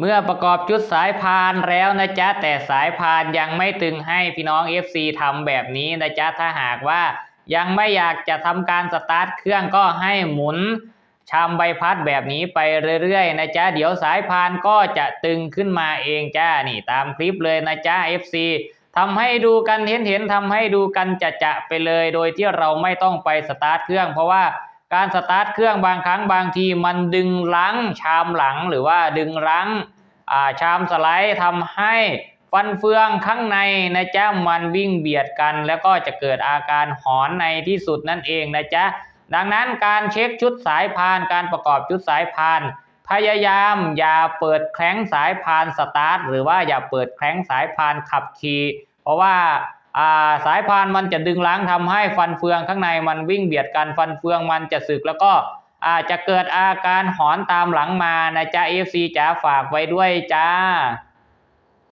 เมื่อประกอบชุดสายพานแล้วนะจ๊ะแต่สายพานยังไม่ตึงให้พี่น้อง FC ทำแบบนี้นะจ๊ะถ้าหากว่ายังไม่อยากจะทำการสตาร์ทเครื่องก็ให้หมุนชามใบพัดแบบนี้ไปเรื่อยๆนะจ๊ะเดี๋ยวสายพานก็จะตึงขึ้นมาเองจ้านี่ตามคลิปเลยนะจ๊ะ FC ทำให้ดูกันเห็นเห็นๆทำให้ดูกันจะจะไปเลย โดยที่เราไม่ต้องไปสตาร์ทเครื่อง เพราะว่า การสตาร์ทเครื่องบางครั้งบางทีมันดึงรั้งชามหลังหรือว่าดึงรั้งาชามสไลด์ทำให้ฟันเฟืองข้างในนะจ๊ะมันวิ่งเบียดกัน แล้วก็จะเกิดอาการหอนในที่สุดนั่นเองนะจ๊ะดังนั้นการเช็คชุดสายพานการประกอบชุดสายพาน พยายามอย่าเปิดแคล้งสายพานสตาร์ทหรือว่าอย่าเปิดแคล้งสายพานขับขี่เพราะว่า สายพานมันจะดึงล้างทำให้ฟันเฟืองข้างในมันวิ่งเบียดกันฟันเฟืองมันจะสึกแล้วก็อาจจะเกิดอาการหอนตามหลังมานะจ๊ะ FC จ๋าฝากไว้ด้วยจ้า